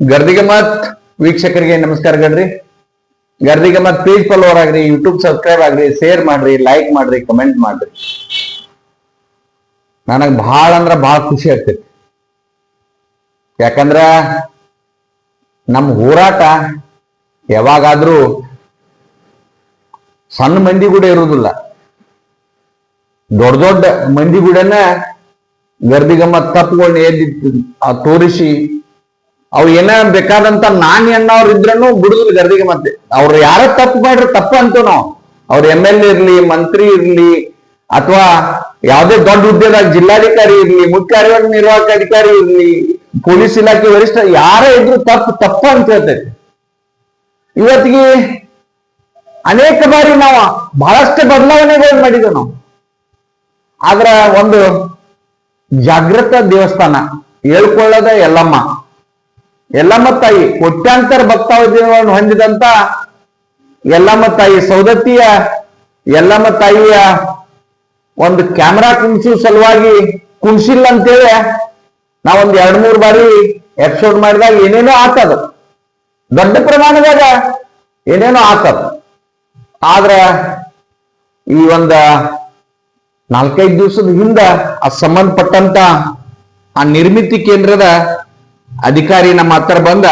ಗರ್ದಿಗೆ ಮತ್ ವೀಕ್ಷಕರಿಗೆ ನಮಸ್ಕಾರ ಗಡ್ರಿ ಗರ್ದಿಗೆ ಮತ್ ಪೇಜ್ ಫಾಲೋವರ್ ಆಗ್ರಿ ಯೂಟ್ಯೂಬ್ ಸಬ್ಸ್ಕ್ರೈಬ್ ಆಗ್ರಿ ಶೇರ್ ಮಾಡ್ರಿ ಲೈಕ್ ಮಾಡ್ರಿ ಕಮೆಂಟ್ ಮಾಡ್ರಿ. ನನಗ್ ಬಹಳ ಅಂದ್ರ ಬಹಳ ಖುಷಿ ಆಗ್ತೈತಿ. ಯಾಕಂದ್ರ ನಮ್ಮ ಹೋರಾಟ ಯಾವಾಗಾದ್ರೂ ಸಣ್ಣ ಮಂದಿ ಕೂಡ ಇರುವುದಿಲ್ಲ ದೊಡ್ಡ ದೊಡ್ಡ ಮಂದಿ ಗರ್ದಿಗಮ್ಮ ತಪ್ಪುಗಳನ್ನ ಆ ತೋರಿಸಿ ಅವ್ ಏನೇ ಬೇಕಾದಂತ ನಾನಿ ಅನ್ನೋರು ಇದ್ರೂ ಬಿಡುದಿಲ್ಲ ಗರ್ದಿಗೆ ಮತ್ತೆ. ಅವ್ರು ಯಾರ ತಪ್ಪು ಮಾಡ್ರಿ ತಪ್ಪು ಅಂತೂ ನಾವು. ಅವ್ರ ಎಂ ಎಲ್ ಎ ಇರ್ಲಿ, ಮಂತ್ರಿ ಇರ್ಲಿ, ಅಥವಾ ಯಾವುದೇ ದೊಡ್ಡ ಹುದ್ದೆದಾಗ ಜಿಲ್ಲಾಧಿಕಾರಿ ಇರ್ಲಿ ಮುಖ್ಯ ಕಾರ್ಯನಿರ್ವಾಹಕ ಅಧಿಕಾರಿ ಇರ್ಲಿ, ಪೊಲೀಸ್ ಇಲಾಖೆ ವರಿಷ್ಠ, ಯಾರೇ ಇದ್ರು ತಪ್ಪು ತಪ್ಪು ಅಂತ ಹೇಳ್ತೈತಿ ಇವತ್ತಿಗೆ ಅನೇಕ ಬಾರಿ ನಾವು ಬಹಳಷ್ಟು ಬದಲಾವಣೆಗಳು ಮಾಡಿದ್ವಿ ನಾವು. ಆದ್ರ ಒಂದು ಜಾಗೃತ ದೇವಸ್ಥಾನ, ಹೇಳ್ಕೊಳ್ಳದ ಯಲ್ಲಮ್ಮ. ಯಲ್ಲಮ್ಮ ತಾಯಿ ಕೋಟ್ಯಾಂತರ ಭಕ್ತಾವಧಿಗಳನ್ನು ಹೊಂದಿದಂತ ಎಲ್ಲಮ್ಮ ತಾಯಿ ಸೌದತ್ತಿಯ ಎಲ್ಲಮ್ಮ ತಾಯಿಯ ಒಂದು ಕ್ಯಾಮ್ರಾ ಕುಣಿಸು ಸಲುವಾಗಿ ಕುಣಿಸಿಲ್ಲ ಅಂತೇಳಿ ನಾವೊಂದು ಎರಡ್ ಮೂರು ಬಾರಿ ಎಪಿಸೋಡ್ ಮಾಡಿದಾಗ ಏನೇನೋ ಆತದ. ದೊಡ್ಡ ಪ್ರಮಾಣದಾಗ ಏನೇನೋ ಆತದ. ಆದ್ರ ಈ ಒಂದ ನಾಲ್ಕೈದು ದಿವಸದ ಹಿಂದ ಆ ಸಂಬಂಧಪಟ್ಟಂತ ಆ ನಿರ್ಮಿತಿ ಕೇಂದ್ರದ ಅಧಿಕಾರಿ ನಮ್ಮ ಹತ್ರ ಬಂದ,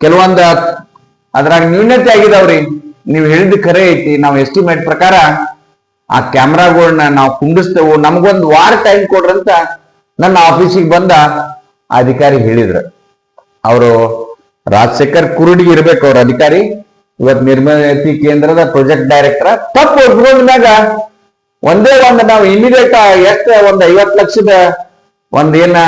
ಕೆಲವೊಂದ ಅದ್ರಾಗ ನ್ಯೂನತೆ ಆಗಿದಾವ್ರಿ. ನೀವು ಹೇಳಿದ ಖರೆ ಐತಿ. ನಾವು ಎಸ್ಟಿಮೇಟ್ ಪ್ರಕಾರ ಆ ಕ್ಯಾಮ್ರಾಗಳನ್ನ ನಾವು ಕುಂಡಿಸ್ತೇವು ನಮಗೊಂದು ವಾರ ಟೈಮ್ ಕೊಡ್ರಂತ ನನ್ನ ಆಫೀಸಿಗೆ ಬಂದ ಅಧಿಕಾರಿ ಹೇಳಿದ್ರು. ಅವರು ರಾಜಶೇಖರ್ ಕುರುಡಿ ಇರ್ಬೇಕು ಅವ್ರ ಅಧಿಕಾರಿ. ಇವತ್ ನಿರ್ಮಿತಿ ಕೇಂದ್ರದ ಪ್ರಾಜೆಕ್ಟ್ ಡೈರೆಕ್ಟರ್. ತಪ್ಪು ಒಪ್ಕೊಂಡ್ಮ್ಯಾಗ ಒಂದೇ ಒಂದು ನಾವು ಇಮಿಡಿಯೇಟ್ ಎಷ್ಟ ಒಂದ್ ಐವತ್ ಲಕ್ಷದ ಒಂದ್ ಏನ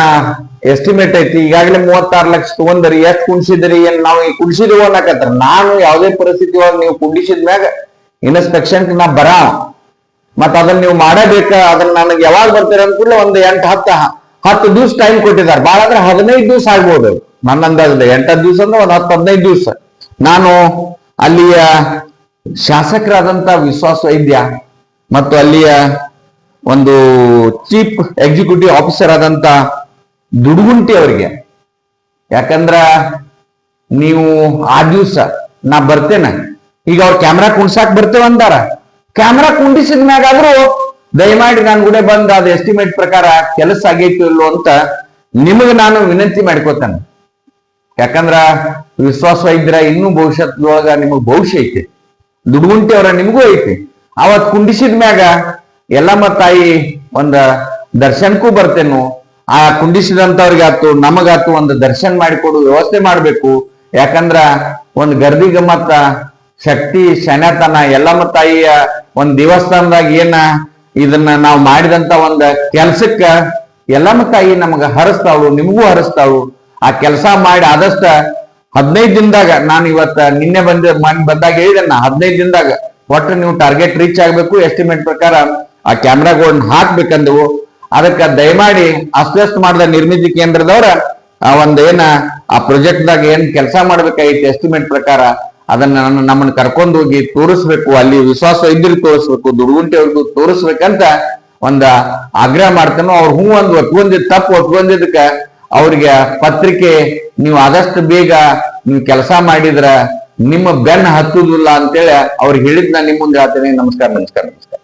ಎಸ್ಟಿಮೇಟ್ ಐತಿ, ಈಗಾಗಲೇ ಮೂವತ್ತಾರು ಲಕ್ಷ ತಗೊಂಡ್ರಿ, ಎಷ್ಟ್ ಕುಣಿಸಿದ್ರಿ, ಏನ್ ನಾವು ಈ ಕುಣಿಸಿದ್ವಿ ಅನ್ನಕತ್ರ. ನಾನು ಯಾವುದೇ ಪರಿಸ್ಥಿತಿ ಒಳಗೆ ನೀವು ಕುಂಡಿಸಿದ ಮ್ಯಾಗ ಇನ್ಸ್ಪೆಕ್ಷನ್ ನಾ ಬರ ಮತ್ತ ಅದನ್ನ ನೀವು ಮಾಡಬೇಕ ಅದನ್ನ ನನಗೆ ಯಾವಾಗ ಬರ್ತೀರ ಅಂದ್ಕೂಡ್ಲೆ ಒಂದ್ ಎಂಟ್, ಹತ್ತ, ಹತ್ತು ದಿವ್ಸ ಟೈಮ್ ಕೊಟ್ಟಿದ್ದಾರೆ. ಬಹಳ ಅಂದ್ರೆ ಹದಿನೈದು ದಿವ್ಸ ಆಗ್ಬೋದು. ನನ್ನ ಅಂದಾಜು ಎಂಟತ್ತು ದಿವ್ಸ ಅಂದ್ರೆ ಒಂದ್ ಹತ್ತು, ಹದಿನೈದು ದಿವ್ಸ. ನಾನು ಅಲ್ಲಿಯ ಶಾಸಕರಾದಂತ ವಿಶ್ವಾಸ ವೈದ್ಯ, ಮತ್ತು ಅಲ್ಲಿಯ ಒಂದು ಚೀಫ್ ಎಕ್ಸಿಕ್ಯೂಟಿವ್ ಆಫೀಸರ್ ಆದಂತ ದುಡುಗುಂಟಿ ಅವರಿಗೆ. ಯಾಕಂದ್ರ ನೀವು ಆ ದಿವಸ ನಾ ಬರ್ತೇನೆ. ಈಗ ಅವ್ರ ಕ್ಯಾಮ್ರಾ ಕುಣ್ಸಾಕ್ ಬರ್ತೇವೆ ಅಂದಾರ. ಕ್ಯಾಮ್ರಾ ಕುಂಡಿಸಿದ ಮ್ಯಾಗಾದ್ರೂ ದಯಮಾಡಿ ನಾನು ಕೂಡ ಬಂದ ಅದು ಎಸ್ಟಿಮೇಟ್ ಪ್ರಕಾರ ಕೆಲಸ ಆಗೈತು ಇಲ್ಲೋ ಅಂತ ನಿಮಗೆ ನಾನು ವಿನಂತಿ ಮಾಡ್ಕೋತೇನೆ. ಯಾಕಂದ್ರ ವಿಶ್ವಾಸ ಇದ್ರ ಇನ್ನೂ ಭವಿಷ್ಯದೊಳಗ ನಿಮಗ್ ಭವಿಷ್ಯ ಐತಿ. ದುಡುಗುಂಟಿ ಅವರ ನಿಮಗೂ ಐತಿ. ಅವತ್ ಕುಂಡಿಸಿದ ಮ್ಯಾಗ ಎಲ್ಲಮ್ಮ ತಾಯಿ ಒಂದ ದರ್ಶನಕ್ಕೂ ಬರ್ತೇನು. ಆ ಕುಂಡಿಸಿದಂತವ್ರಿಗೆ ಆತು ನಮಗಾತು ಒಂದು ದರ್ಶನ ಮಾಡಿಕೊಡು ವ್ಯವಸ್ಥೆ ಮಾಡ್ಬೇಕು. ಯಾಕಂದ್ರ ಒಂದು ಗರ್ದಿಗೆ ಗಮ್ಮತ್ತ ಶಕ್ತಿ ಶನತನ ಎಲ್ಲಮ್ಮ ತಾಯಿಯ ಒಂದ್ ದೇವಸ್ಥಾನದಾಗ ಏನ ಇದನ್ನ ನಾವು ಮಾಡಿದಂತ ಒಂದು ಕೆಲ್ಸಕ್ಕ ಎಲ್ಲಮ್ಮ ತಾಯಿ ನಮಗ ಹರಿಸ್ತಾಳು, ನಿಮಗೂ ಹರಿಸ್ತಾಳು. ಆ ಕೆಲಸ ಮಾಡಿ ಆದಷ್ಟ ಹದಿನೈದು ದಿನದಾಗ, ನಾನು ಇವತ್ತ ನಿನ್ನೆ ಬಂದ ಬಂದಾಗ ಹೇಳಿದೆ ನಾ ಹದಿನೈದು ದಿನದಾಗ. ಒಟ್ಟು ನೀವು ಟಾರ್ಗೆಟ್ ರೀಚ್ ಆಗ್ಬೇಕು ಎಸ್ಟಿಮೇಟ್ ಪ್ರಕಾರ ಆ ಕ್ಯಾಮ್ರಾಗಳನ್ನ ಹಾಕ್ಬೇಕಂದವು. ಅದಕ್ಕೆ ದಯಮಾಡಿ ಅಸ್ವಸ್ಥ ಮಾಡಿದ ನಿರ್ಮಿತಿ ಕೇಂದ್ರದವ್ರ, ಆ ಒಂದೇನ, ಆ ಪ್ರಾಜೆಕ್ಟ್ ದಾಗ ಏನ್ ಕೆಲಸ ಮಾಡ್ಬೇಕಾಗಿತ್ತು ಎಸ್ಟಿಮೇಟ್ ಪ್ರಕಾರ ಅದನ್ನ ನನ್ನ- ನಮ್ಮನ್ನ ಕರ್ಕೊಂಡು ಹೋಗಿ ತೋರಿಸ್ಬೇಕು, ಅಲ್ಲಿ ವಿಶ್ವಾಸ ಇದ್ರೆ ತೋರಿಸ್ಬೇಕು ದುರ್ಗುಂಟಿ ಅವ್ರಿಗೂ ತೋರಿಸ್ಬೇಕಂತ ಒಂದ ಆಗ್ರಹ ಮಾಡ್ತಾನೋ. ಅವ್ರು ಹೂ ಒಂದು ಒತ್ಕೊಂಡಿದ್ ತಪ್ಪು ಒಪ್ಕೊಂಡಿದ್ದಕ್ಕ ಅವ್ರಿಗೆ ಪತ್ರಿಕೆ, ನೀವು ಆದಷ್ಟು ಬೇಗ ನೀವು ಕೆಲಸ ಮಾಡಿದ್ರ ನಿಮ್ಮ ಬೆನ್ನ ಹತ್ತುದಿಲ್ಲ ಅಂತೇಳಿ ಅವ್ರಿಗೆ ಹೇಳಿದ್ ನಾನು ನಿಮ್ಮ ಮುಂದೆ ಹೇಳ್ತೇನೆ ನಮಸ್ಕಾರ ನಮಸ್ಕಾರ ನಮಸ್ಕಾರ.